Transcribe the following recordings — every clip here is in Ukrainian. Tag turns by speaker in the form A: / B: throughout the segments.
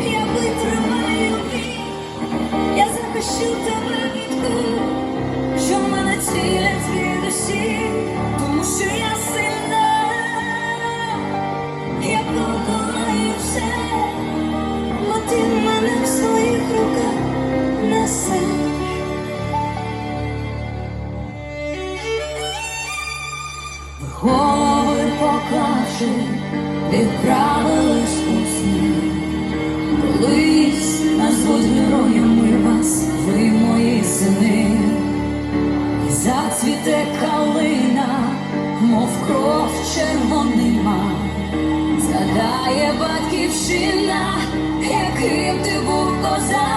A: я витримаю бій, я захищу тебе від що в мене цілять від тому що я сильна, я подолаю все, бо ти мене в своїх руках несеш. Ви голови поклавши, батьківщина, яким ти був козак.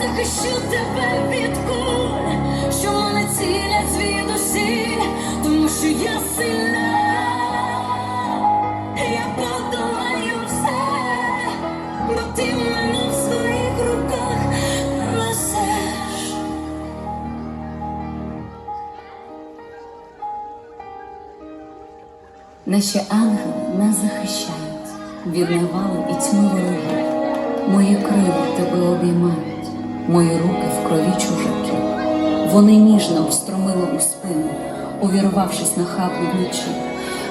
A: Захищу тебе від куль, що мене цілять звідусіль, тому що я сильна, я подолаю все, бо ти мене в своїх руках несеш. Наші ангели нас захищають від навалу і тьми ворогів. Мої крила тебе обіймають, мої руки в крові чужаків. Вони ніжно встромили у спину, увірвавшись на хаплю вночі,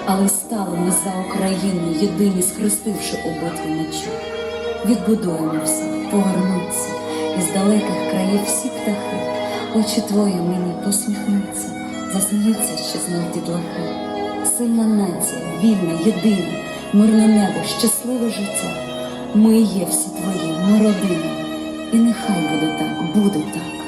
A: але стали ми за Україну, єдині схрестивши у битві мечі. Відбудуємо повернуться, із далеких країв всі птахи, очі твої мені посміхнуться, засміються ще знов дітлахи. Сильна нація, вільна, єдина, мирне небо, щасливе життя. Ми є всі твої, ми родина. І нехай буде так, буде так.